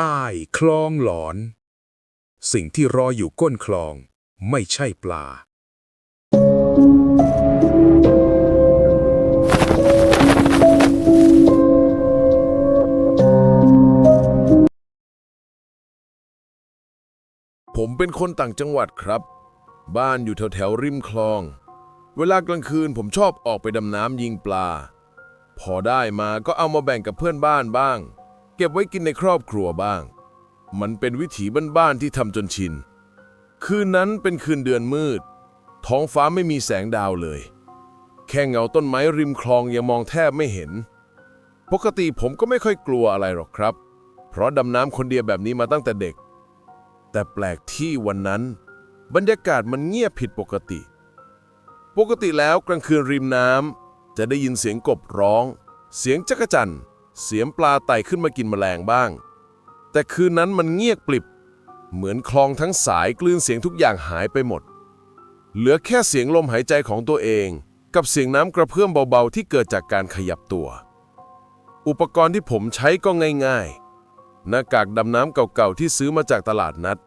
ใต้คลองหลอน สิ่งที่รออยู่ก้นคลองไม่ใช่ปลา ผมเป็นคนต่างจังหวัดครับ บ้านอยู่แถวแถวริมคลอง เวลากลางคืนผมชอบออกไปดำน้ำยิงปลา พอได้มาก็เอามาแบ่งกับเพื่อนบ้านบ้าง เก็บไว้กินในครอบครัวบ้าง มันเป็นวิถีบ้านๆที่ทำจนชิน คืนนั้นเป็นคืนเดือนมืด ท้องฟ้าไม่มีแสงดาวเลย แค่เงาต้นไม้ริมคลองยังมองแทบไม่เห็น ปกติผมก็ไม่ค่อยกลัวอะไรหรอกครับ เพราะดำน้ำคนเดียวแบบนี้มาตั้งแต่เด็ก แต่แปลกที่วันนั้น บรรยากาศมันเงียบผิดปกติ ปกติแล้วกลางคืนริมน้ำจะได้ยินเสียงกบร้อง เสียงจักจั่น เสียงปลาไต่ขึ้นมากินแมลงบ้าง แต่คืนนั้นมันเงียบกลิบ เหมือนคลองทั้งสายกลืนเสียงทุกอย่างหายไปหมด เหลือแค่เสียงลมหายใจของตัวเอง กับเสียงน้ำกระเพื่อมเบาๆ ที่เกิดจากการขยับตัว อุปกรณ์ที่ผมใช้ก็ง่ายๆ หน้ากากดำน้ำเก่าๆ ที่ซื้อมาจากตลาดนัด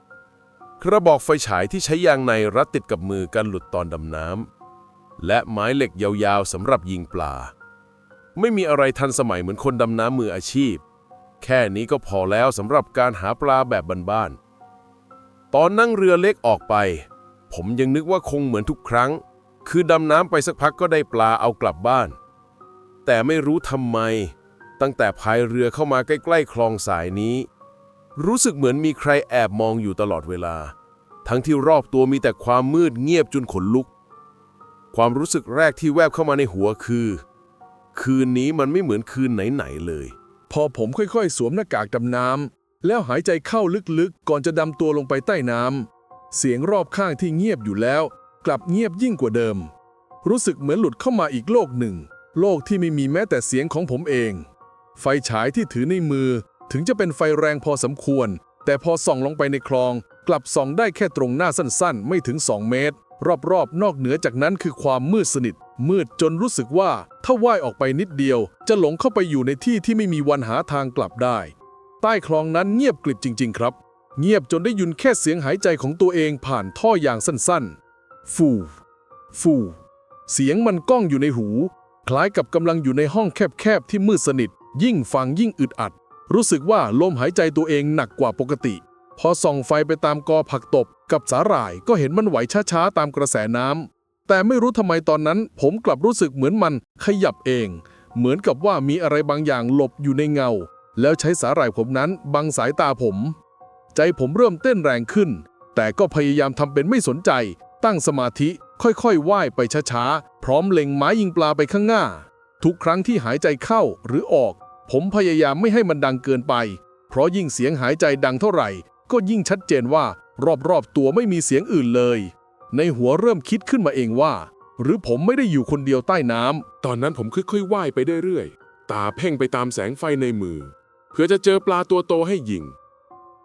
กระบอกไฟฉายที่ใช้ยางในรัดติดกับมือกันหลุดตอนดำน้ำและไม้เหล็กยาวๆสำหรับยิงปลา ไม่มีอะไรทันสมัยเหมือนคนดำน้ำมืออาชีพ แค่นี้ก็พอแล้วสำหรับการหาปลาแบบบ้านๆ ตอนนั่งเรือเล็กออกไป ผมยังนึกว่าคงเหมือนทุกครั้ง คือดำน้ำไปสักพักก็ได้ปลาเอากลับบ้าน แต่ไม่รู้ทำไม ตั้งแต่พายเรือเข้ามาใกล้ๆ คลองสายนี้ รู้สึกเหมือนมีใครแอบมองอยู่ตลอดเวลา ทั้งที่รอบตัวมีแต่ความมืดเงียบจนขนลุก ความรู้สึกแรกที่แวบเข้ามาในหัวคือ คืนนี้มันไม่เหมือนคืนไหนๆเลย พอผมค่อยๆ สวมหน้ากากดำน้ำแล้วหายใจเข้าลึกๆ ก่อนจะดำตัวลงไปใต้น้ำเสียงรอบข้างที่เงียบอยู่แล้ว กลับเงียบยิ่งกว่าเดิม รู้สึกเหมือนหลุดเข้ามาอีกโลกหนึ่ง โลกที่ไม่มีแม้แต่เสียงของผมเอง ไฟฉายที่ถือในมือ ถึงจะเป็นไฟแรงพอสมควร แต่พอส่องลงไปในคลอง กลับส่องได้แค่ตรงหน้าสั้นๆ ไม่ถึง 2 เมตร รอบๆ นอกเหนือจากนั้นคือความมืดสนิท มืดจนรู้สึกว่า ถ้าว่ายออกไปนิดเดียว จะหลงเข้าไปอยู่ในที่ที่ไม่มีวันหาทางกลับได้ ใต้คลองนั้นเงียบกริบจริง ๆ ครับ เงียบจนได้ยินแค่เสียงหายใจของตัวเองผ่านท่ออย่างสั้นๆ ฟูฟูเสียงมันก้องอยู่ในหู คล้ายกับกำลังอยู่ในห้องแคบๆที่มืดสนิท ยิ่งฟังยิ่งอึดอัด รู้สึกว่าลมหายใจตัวเองหนักกว่าปกติ พอส่องไฟไปตามกอผักตบกับสาหร่ายก็เห็นมันไหวช้าๆตามกระแสน้ำแต่ไม่รู้ทำไมตอนนั้น ผมกลับรู้สึกเหมือนมันขยับเอง เหมือนกับว่ามีอะไรบางอย่างหลบอยู่ในเงา แล้วใช้สาหร่ายผมนั้นบังสายตาผม ใจผมเริ่มเต้นแรงขึ้น แต่ก็พยายามทำเป็นไม่สนใจ ตั้งสมาธิค่อยๆว่ายไปช้าๆ พร้อมเล็งไม้ยิงปลาไปข้างหน้า ทุกครั้งที่หายใจเข้าหรือออก ผมพยายามไม่ให้มันดังเกินไป เพราะยิ่งเสียงหายใจดังเท่าไหร่ ก็ยิ่งชัดเจนว่ารอบๆตัวไม่มีเสียงอื่นเลย ในหัวเริ่มคิดขึ้นมาเองว่า หรือผมไม่ได้อยู่คนเดียวใต้น้ำตอนนั้นผมค่อยๆว่ายไปเรื่อยๆตาเพ่งไปตามแสงไฟในมือ เพื่อจะเจอปลาตัวโตให้ยิง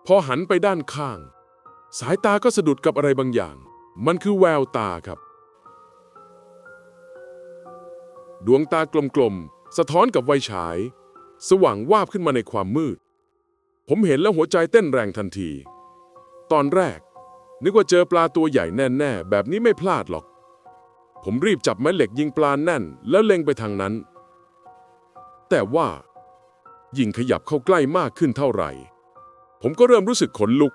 พอหันไปด้านข้าง สายตาก็สะดุดกับอะไรบางอย่าง มันคือแววตาครับ ดวงตากลมๆสะท้อนกับไฟฉาย สว่างวาบขึ้นมาในความมืด ผมเห็นแล้วหัวใจเต้นแรงทันที ตอนแรก นึกว่าเจอปลาตัวใหญ่แน่ๆ แบบนี้ไม่พลาดหรอก ผมรีบจับไม้เหล็กยิงปลาแน่น แล้วเล็งไปทางนั้น แต่ว่า ยิ่งขยับเข้าใกล้มากขึ้นเท่าไหร่ ผมก็เริ่มรู้สึกขนลุก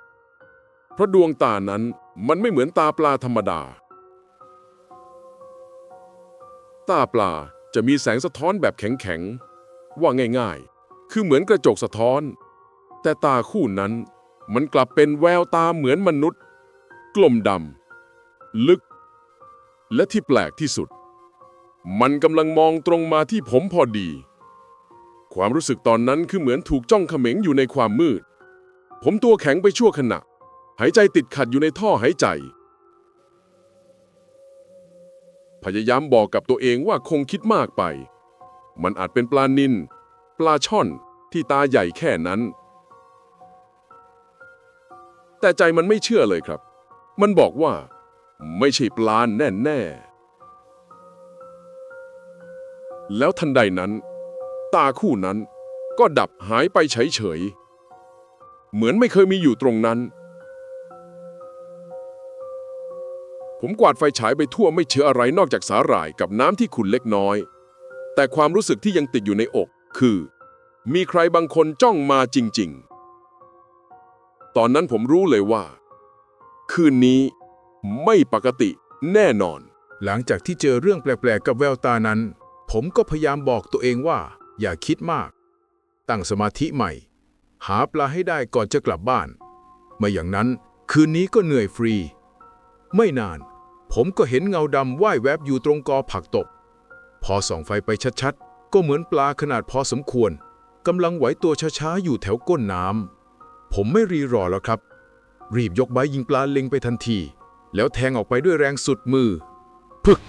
เพราะดวงตานั้นมันไม่เหมือนตาปลาธรรมดา ตาปลาจะมีแสงสะท้อนแบบแข็งๆ ว่าง่ายๆ คือเหมือนกระจกสะท้อน แต่ตาคู่นั้นมันกลับเป็นแววตาเหมือนมนุษย์ กลมดำลึก และที่แปลกที่สุด มันกำลังมองตรงมาที่ผมพอดี ความรู้สึกตอนนั้นคือเหมือนถูกจ้องเขม็งอยู่ในความมืด ผมตัวแข็งไปชั่วขณะ หายใจติดขัดอยู่ในท่อหายใจ พยายามบอกกับตัวเองว่าคงคิดมากไป มันอาจเป็นปลานินปลาช่อนที่ตาใหญ่แค่นั้น แต่ใจมันไม่เชื่อเลยครับ มันบอกว่า ไม่ใช่ปลาแน่แน่ๆแล้วทันใดนั้น ตาคู่นั้นก็ดับหายไปเฉยๆ เหมือนไม่เคยมีอยู่ตรงนั้น ผมกวาดไฟฉายไปทั่วไม่เชื่ออะไรนอกจากสาหร่ายกับน้ำที่ขุ่นเล็กน้อย แต่ความรู้สึกที่ยังติดอยู่ในอกคือ มีใครบางคนจ้องมาจริง ๆ ตอนนั้นผมรู้เลยว่า คืนนี้ไม่ปกติแน่นอน หลังจากที่เจอเรื่องแปลกๆ กับแววตานั้น ผมก็พยายามบอกตัวเองว่า อย่าคิดมาก ตั้งสมาธิใหม่ หาปลาให้ได้ก่อนจะกลับบ้าน ไม่อย่างนั้นคืนนี้ก็เหนื่อยฟรี ไม่นาน ผมก็เห็นเงาดำว่ายแวบอยู่ตรงกอผักตบ พอส่องไฟไปชัดๆ ก็เหมือนปลาขนาดพอสมควรกำลังไหวตัวช้าๆ อยู่แถวก้นน้ำ ผมไม่รีรอแล้วครับ รีบยกใบยิงปลาเล็งไปทันที แล้วแทงออกไปด้วยแรงสุดมือ พึก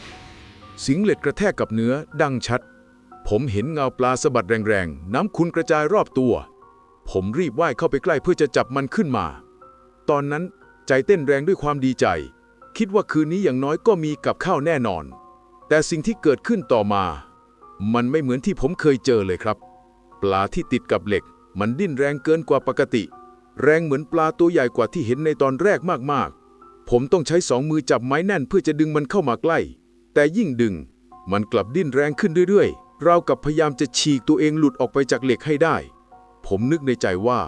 สิงเหล็ดกระแทกกับเนื้อดังชัด ผมเห็นเงาปลาสะบัดแรงๆ น้ำคุณกระจายรอบตัว ผมรีบว่ายเข้าไปใกล้เพื่อจะจับมันขึ้นมา ตอนนั้นใจเต้นแรงด้วยความดีใจ คิดว่าคืนนี้อย่างน้อยก็มีกับข้าวแน่นอน แต่สิ่งที่เกิดขึ้นต่อมา มันไม่เหมือนที่ผมเคยเจอเลยครับ ปลาที่ติดกับเหล็ก มันดิ้นแรงเกินกว่าปกติ แรงเหมือนปลาตัวใหญ่กว่าที่เห็นในตอนแรกมากๆ ผมต้องใช้สองมือจับไม้แน่นเพื่อจะดึงมันเข้ามาใกล้ แต่ยิ่งดึง มันกลับดิ้นแรงขึ้นเรื่อยๆ ราวกับพยายามจะฉีกตัวเองหลุดออกไปจากเหล็กให้ได้ ผมนึกในใจว่า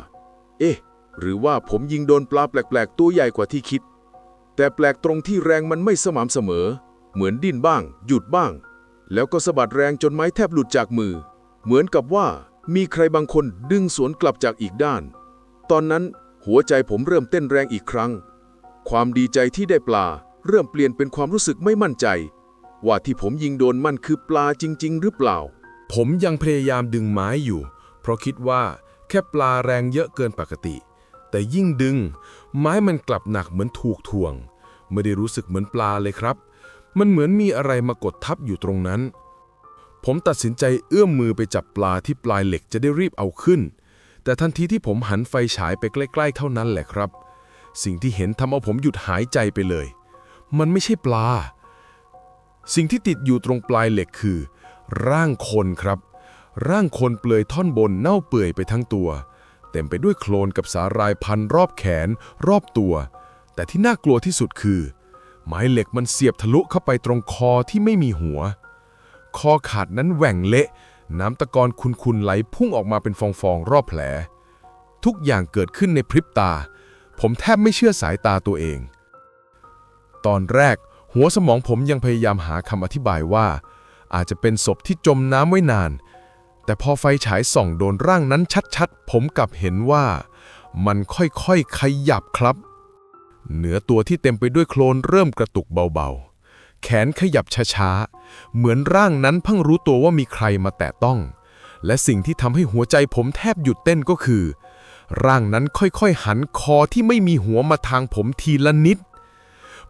เอ๊ะ หรือว่าผมยิงโดนปลาแปลกๆ ตัวใหญ่กว่าที่คิด แต่แปลกตรงที่แรงมันไม่สม่ำเสมอ เหมือนดิ้นบ้าง หยุดบ้าง แล้วก็สะบัดแรงจนไม้แทบหลุดจากมือ เหมือนกับว่ามีใครบางคนดึงสวนกลับจากอีกด้าน ตอนนั้นหัวใจผมเริ่มเต้นแรงอีกครั้ง ความดีใจที่ได้ปลา เริ่มเปลี่ยนเป็นความรู้สึกไม่มั่นใจ ว่าที่ผมยิงโดนมันคือปลาจริง ๆ หรือเปล่า ผมยังพยายามดึงไม้อยู่ เพราะคิดว่าแค่ปลาแรงเยอะเกินปกติ แต่ยิ่งดึง ไม้มันกลับหนักเหมือนถูกถ่วง ไม่ได้รู้สึกเหมือนปลาเลยครับ มันเหมือนมีอะไรมากดทับอยู่ตรงนั้น ผมตัดสินใจเอื้อมมือไปจับปลาที่ปลายเหล็กจะได้รีบเอาขึ้น แต่ทันทีที่ผมหันไฟฉายไปใกล้ ๆ เท่านั้นแหละครับ สิ่งที่เห็นทำเอาผมหยุดหายใจไปเลย มันไม่ใช่ปลา สิ่งที่ติดอยู่ตรงปลายเหล็กคือ ร่างคนครับ ร่างคนเปลือยท่อนบนเน่าเปื่อยไปทั้งตัว เต็มไปด้วยโคลนกับสาหรายพันรอบแขน รอบตัว แต่ที่น่ากลัวที่สุดคือ ไม้เหล็กมันเสียบทะลุเข้าไปตรงคอที่ไม่มีหัว คอขาดนั้นแหว่งเละ น้ำตะกอนคุนๆไหลพุ่งออกมาเป็นฟองๆรอบแผล ทุกอย่างเกิดขึ้นในพริบตา ผมแทบไม่เชื่อสายตาตัวเอง ตอนแรก หัวสมองผมยังพยายามหาคำอธิบายว่า อาจจะเป็นศพที่จมน้ำไว้นาน แต่พอไฟฉายส่องโดนร่างนั้นชัดๆ ผมกลับเห็นว่า มันค่อยๆขยับครับ เหนือตัวที่เต็มไปด้วยโคลนเริ่มกระตุกเบาๆ แขนขยับช้าๆ เหมือนร่างนั้นเพิ่งรู้ตัวว่ามีใครมาแตะต้อง และสิ่งที่ทำให้หัวใจผมแทบหยุดเต้นก็คือ ร่างนั้นค่อยๆ หันคอที่ไม่มีหัวมาทางผมทีละนิด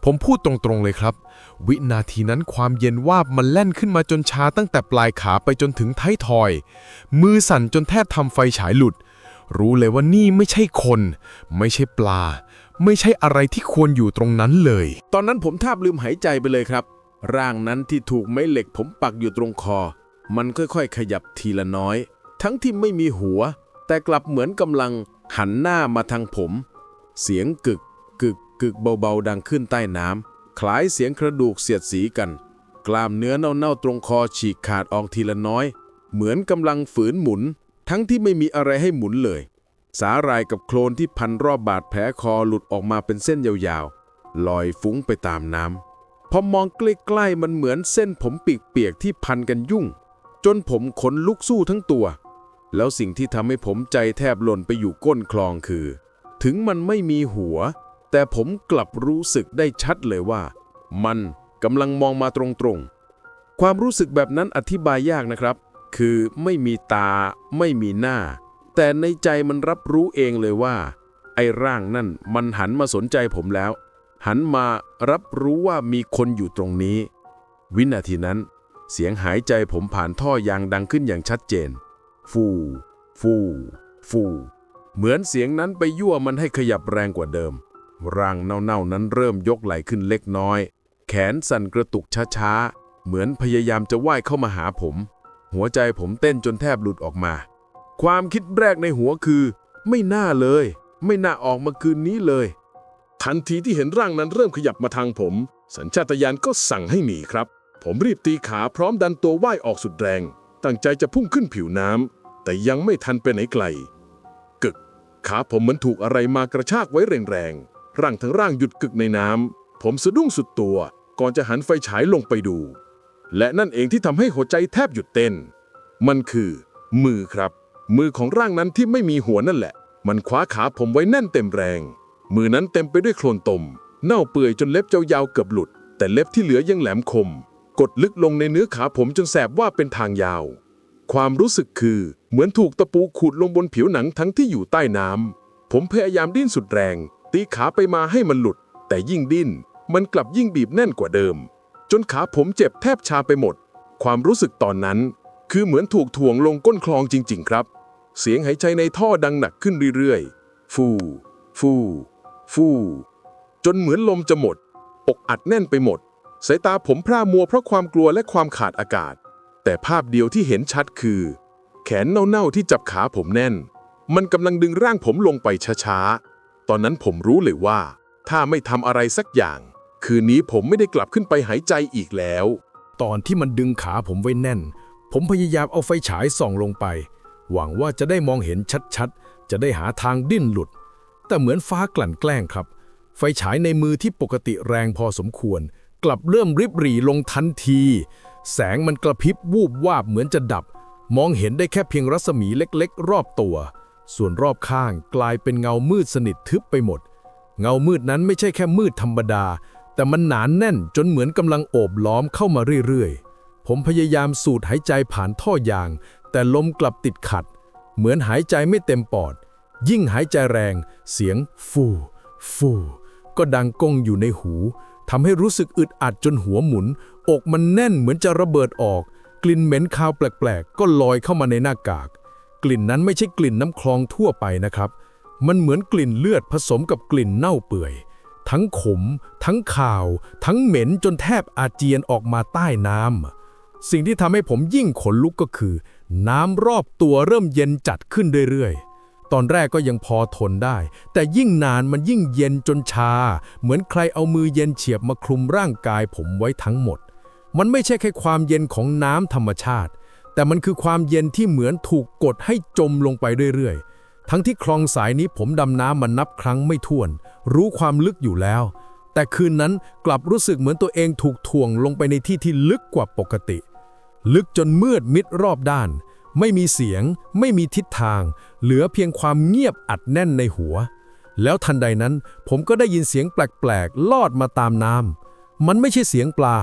ผมพูดตรงๆเลยครับ วินาทีนั้นความเย็นวาบมันแล่นขึ้นมาจนชาตั้งแต่ปลายขาไปจนถึงท้ายทอย มือสั่นจนแทบทำไฟฉายหลุด รู้เลยว่านี่ไม่ใช่คน ไม่ใช่ปลา ไม่ใช่อะไรที่ควรอยู่ตรงนั้นเลย ตอนนั้นผมแทบลืมหายใจไปเลยครับ ร่างนั้นที่ถูกไม้เหล็กผมปักอยู่ตรงคอ มันค่อยๆ ขยับทีละน้อย ทั้งที่ไม่มีหัว แต่กลับเหมือนกำลังหันหน้ามาทางผม เสียงกึกกึกกึกเบาๆดังขึ้นใต้น้ำคล้ายเสียงกระดูกเสียดสีกัน กล้ามเนื้อเน่าๆตรงคอฉีกขาดออกทีละน้อย เหมือนกำลังฝืนหมุน ทั้งที่ไม่มีอะไรให้หมุนเลย สาหร่ายกับโคลนที่พันรอบบาดแผลคอหลุดออกมาเป็นเส้นยาวๆ ลอยฟุ้งไปตามน้ำพอมองใกล้ๆมันเหมือนเส้นผมปีกเปียกๆที่พันกันยุ่ง จนผมขนลุกสู้ทั้งตัว แล้วสิ่งที่ทำให้ผมใจแทบหล่นไปอยู่ก้นคลองคือ ถึงมันไม่มีหัว แต่ผมกลับรู้สึกได้ชัดเลยว่า มันกำลังมองมาตรงๆ ความรู้สึกแบบนั้นอธิบายยากนะครับ คือไม่มีตา ไม่มีหน้า แต่ในใจมันรับรู้เองเลยว่า ไอ้ร่างนั่นมันหันมาสนใจผมแล้ว หันมารับรู้ว่ามีคนอยู่ตรงนี้ วินาทีนั้น เสียงหายใจผมผ่านท่อยางดังขึ้นอย่างชัดเจน ฟู ฟู ฟู เหมือนเสียงนั้นไปยั่วมันให้ขยับแรงกว่าเดิม ร่างเน่าๆนั้นเริ่มยกไหล่ขึ้นเล็กน้อย แขนสั่นกระตุกช้าๆ เหมือนพยายามจะว่ายเข้ามาหาผม หัวใจผมเต้นจนแทบหลุดออกมา ความคิดแรกในหัวคือ ไม่น่าเลย ไม่น่าออกมาคืนนี้เลย ทันทีที่เห็นร่างนั้นเริ่มขยับมาทางผม สัญชาตญาณก็สั่งให้หนีครับ ผมรีบตีขาพร้อมดันตัวว่ายออกสุดแรง ตั้งใจจะพุ่งขึ้นผิวน้ำแต่ยังไม่ทันไปไหนไกล กึก ขาผมเหมือนถูกอะไรมากระชากไว้แรงๆร่างทั้งร่างหยุดกึกในน้ำผมสะดุ้งสุดตัว ก่อนจะหันไฟฉายลงไปดู และนั่นเองที่ทำให้หัวใจแทบหยุดเต้น มันคือ มือครับ มือของร่างนั้นที่ไม่มีหัวนั่นแหละ มันคว้าขาผมไว้แน่นเต็มแรง มือนั้นเต็มไปด้วยโคลนตม เน่าเปื่อยจนเล็บเจ้ายาวเกือบหลุด แต่เล็บที่เหลือยังแหลมคม กดลึกลงในเนื้อขาผมจนแสบว่าเป็นทางยาว ความรู้สึกคือเหมือนถูกตะปูขูดลงบนผิวหนังทั้งที่อยู่ใต้น้ำผมพยายามดิ้นสุดแรง ตีขาไปมาให้มันหลุด แต่ยิ่งดิ้น มันกลับยิ่งบีบแน่นกว่าเดิม จนขาผมเจ็บแทบชาไปหมด ความรู้สึกตอนนั้น คือเหมือนถูกถ่วงลงก้นคลองจริง ๆ ครับ เสียงหายใจในท่อดังหนักขึ้นเรื่อยๆ ฟู ฟู ฟู จนเหมือนลมจะหมด อกอัดแน่นไปหมด สายตาผมพร่ามัวเพราะความกลัวและความขาดอากาศ แต่ภาพเดียวที่เห็นชัดคือ แขนเน่าๆที่จับขาผมแน่น มันกำลังดึงร่างผมลงไปช้าๆ ตอนนั้นผมรู้เลยว่า ถ้าไม่ทำอะไรสักอย่าง คืนนี้ผมไม่ได้กลับขึ้นไปหายใจอีกแล้ว ตอนที่มันดึงขาผมไว้แน่น ผมพยายามเอาไฟฉายส่องลงไป หวังว่าจะได้มองเห็นชัดๆ จะได้หาทางดิ้นหลุด แต่เหมือนฟ้ากลั่นแกล้งครับ ไฟฉายในมือที่ปกติแรงพอสมควร กลับเริ่มริบหรี่ลงทันที แสงมันกระพริบวูบวาบเหมือนจะดับ มองเห็นได้แค่เพียงรัศมีเล็กๆ รอบตัว ส่วนรอบข้างกลายเป็นเงามืดสนิททึบไปหมด เงามืดนั้นไม่ใช่แค่มืดธรรมดา แต่มันหนานแน่นจนเหมือนกำลังโอบล้อมเข้ามาเรื่อยๆ ผมพยายามสูดหายใจผ่านท่อยาง แต่ลมกลับติดขัด เหมือนหายใจไม่เต็มปอด ยิ่งหายใจแรง เสียงฟูฟูก็ดังก้องอยู่ในหูทำให้รู้สึกอึดอัดจนหัวหมุน อกมันแน่นเหมือนจะระเบิดออก กลิ่นเหม็นคาวแปลกๆ ก็ลอยเข้ามาในหน้ากาก กลิ่นนั้นไม่ใช่กลิ่นน้ำคลองทั่วไปนะครับ มันเหมือนกลิ่นเลือดผสมกับกลิ่นเน่าเปื่อย ทั้งขม ทั้งข่าว ทั้งเหม็นจนแทบอาเจียนออกมาใต้น้ำ สิ่งที่ทำให้ผมยิ่งขนลุกก็คือ น้ำรอบตัวเริ่มเย็นจัดขึ้นเรื่อยๆ ตอนแรกก็ยังพอทนได้ แต่ยิ่งนานมันยิ่งเย็นจนชา เหมือนใครเอามือเย็นเฉียบมาคลุมร่างกายผมไว้ทั้งหมด มันไม่ใช่แค่ความเย็นของน้ำธรรมชาติ แต่มันคือความเย็นที่เหมือนถูกกดให้จมลงไปเรื่อยๆทั้งที่คลองสายนี้ผมดำน้ำมันนับครั้งไม่ถ้วน รู้ความลึกอยู่แล้ว แต่คืนนั้นกลับรู้สึกเหมือนตัวเองถูกถ่วงลงไปในที่ที่ลึกกว่าปกติ ลึกจนมืดมิดรอบด้าน ไม่มีเสียง ไม่มีทิศทาง เหลือเพียงความเงียบอัดแน่นในหัว แล้วทันใดนั้น ผมก็ได้ยินเสียงแปลกๆลอดมาตามน้ำมันไม่ใช่เสียงปลา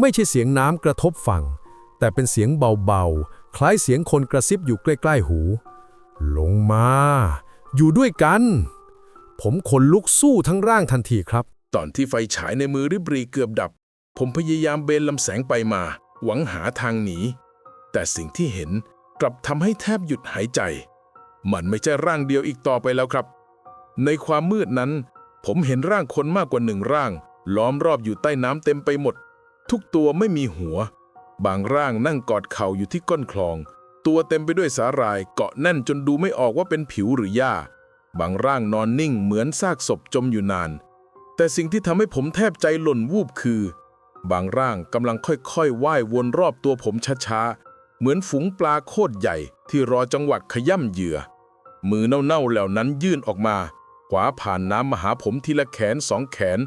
ไม่ใช่เสียงน้ำกระทบฝั่ง แต่เป็นเสียงเบาๆ คล้ายเสียงคนกระซิบอยู่ใกล้ๆหู ลงมา อยู่ด้วยกัน ผมขนลุกสู้ทั้งร่างทันทีครับ ตอนที่ไฟฉายในมือริบรีเกือบดับ ผมพยายามเบนลำแสงไปมา หวังหาทางหนี แต่สิ่งที่เห็นกลับทำให้แทบหยุดหายใจ มันไม่ใช่ร่างเดียวอีกต่อไปแล้วครับ ในความมืดนั้น ผมเห็นร่างคนมากกว่าหนึ่งร่าง ล้อมรอบอยู่ใต้น้ำเต็มไปหมด ทุกตัวไม่มีหัว บางร่างนั่งกอดเข่าอยู่ที่ก้นคลอง ตัวเต็มไปด้วยสาหร่ายเกาะแน่นจนดูไม่ออกว่าเป็นผิวหรือหญ้า บางร่างนอนนิ่งเหมือนซากศพจมอยู่นาน แต่สิ่งที่ทำให้ผมแทบใจหล่นวูบคือ บางร่างกำลังค่อยๆว่ายวนรอบตัวผมช้าๆ เหมือนฝูงปลาโคตรใหญ่ที่รอจังหวะขย่ำเหยื่อ มือเน่าๆเหล่านั้นยื่นออกมา ขวาผ่านน้ำมาหาผมทีละแขนสองแขน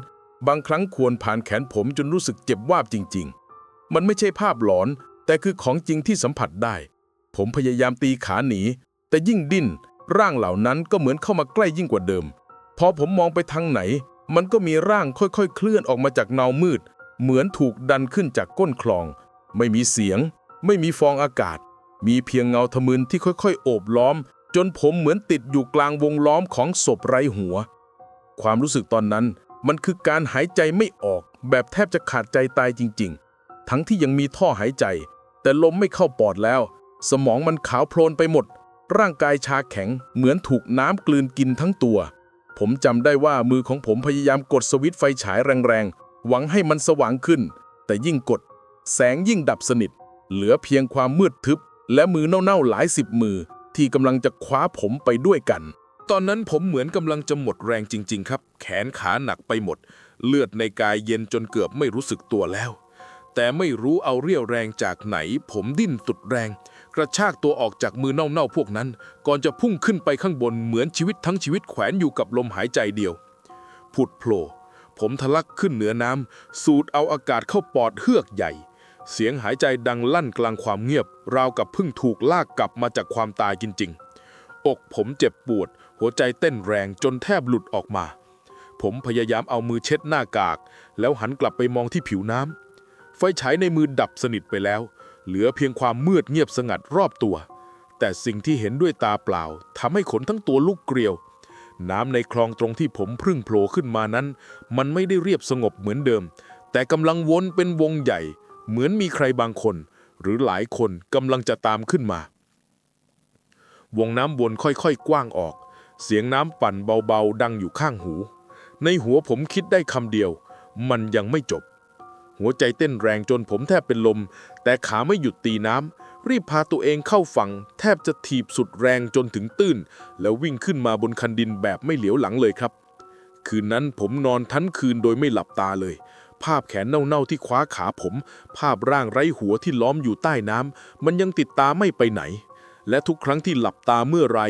บางครั้งควรผ่านแขนผมจนรู้สึกเจ็บวาบจริงๆ มันไม่ใช่ภาพหลอน แต่คือของจริงที่สัมผัสได้ ผมพยายามตีขาหนี แต่ยิ่งดิ้น ร่างเหล่านั้นก็เหมือนเข้ามาใกล้ยิ่งกว่าเดิม พอผมมองไปทางไหน มันก็มีร่างค่อยๆ เคลื่อนออกมาจากเงามืด เหมือนถูกดันขึ้นจากก้นคลอง ไม่มีเสียง ไม่มีฟองอากาศ มีเพียงเงาทะมึนที่ค่อยๆ โอบล้อม จนผมเหมือนติดอยู่กลางวงล้อมของศพไร้หัว ความรู้สึกตอนนั้นมันคือการหายใจไม่ออก แบบแทบจะขาดใจตายจริง ๆ ทั้งที่ยังมีท่อหายใจ แต่ลมไม่เข้าปอดแล้ว สมองมันขาวโพลนไปหมด ร่างกายชาแข็งเหมือนถูกน้ำกลืนกินทั้งตัว ผมจำได้ว่ามือของผมพยายามกดสวิตช์ไฟฉายแรงๆ หวังให้มันสว่างขึ้น แต่ยิ่งกด แสงยิ่งดับสนิท เหลือเพียงความมืดทึบ และมือเน่าๆหลายสิบมือ ที่กำลังจะคว้าผมไปด้วยกัน ตอนนั้นผมเหมือนกำลังจะหมดแรงจริง ๆ ครับ แขนขาหนักไปหมด เลือดในกายเย็นจนเกือบไม่รู้สึกตัวแล้ว แต่ไม่รู้เอาเรี่ยวแรงจากไหน ผมดิ้นตุดแรง กระชากตัวออกจากมือเน่าๆพวกนั้น ก่อนจะพุ่งขึ้นไปข้างบนเหมือนชีวิตทั้งชีวิตแขวนอยู่กับลมหายใจเดียวผุดโผล่ ผมทะลักขึ้นเหนือน้ำ สูดเอาอากาศเข้าปอดเฮือกใหญ่ เสียงหายใจดังลั่นกลางความเงียบ ราวกับเพิ่งถูกลากกลับมาจากความตายจริงๆ อกผมเจ็บปวด หัวใจเต้นแรงจนแทบหลุดออกมา ผมพยายามเอามือเช็ดหน้ากาก แล้วหันกลับไปมองที่ผิวน้ำ ไฟฉายในมือดับสนิทไปแล้ว เหลือเพียงความมืดเงียบสงัดรอบตัว แต่สิ่งที่เห็นด้วยตาเปล่าทำให้ขนทั้งตัวลุกเกลียว น้ำในคลองตรงที่ผมพึ่งโผล่ขึ้นมานั้น มันไม่ได้เรียบสงบเหมือนเดิม แต่กำลังวนเป็นวงใหญ่ เหมือนมีใครบางคน หรือหลายคนกำลังจะตามขึ้นมา วงน้ำวนค่อยๆ กว้างออก เสียงน้ำปั่นเบาๆ ดังอยู่ข้างหู ในหัวผมคิดได้คำเดียว มันยังไม่จบ หัวใจเต้นแรงจนผมแทบเป็นลม แต่ขาไม่หยุดตีน้ำ รีบพาตัวเองเข้าฝั่งแทบจะถีบสุดแรงจนถึงตื้น แล้ววิ่งขึ้นมาบนคันดินแบบไม่เหลียวหลังเลยครับ คืนนั้นผมนอนทั้งคืนโดยไม่หลับตาเลย ภาพแขนเน่าๆที่คว้าขาผม ภาพร่างไร้หัวที่ล้อมอยู่ใต้น้ำมันยังติดตาไม่ไปไหน และทุกครั้งที่หลับตาเมื่อไร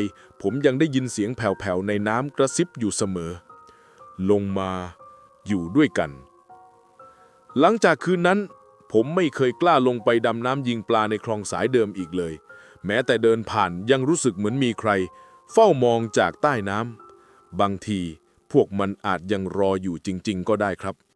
ผมยังได้ยินเสียงแผ่วๆในน้ำกระซิบอยู่เสมอ ลงมา อยู่ด้วยกัน หลังจากคืนนั้น ผมไม่เคยกล้าลงไปดำน้ำยิงปลาในคลองสายเดิมอีกเลย แม้แต่เดินผ่านยังรู้สึกเหมือนมีใคร เฝ้ามองจากใต้น้ำบางทีพวกมันอาจยังรออยู่จริง ๆ ก็ได้ครับ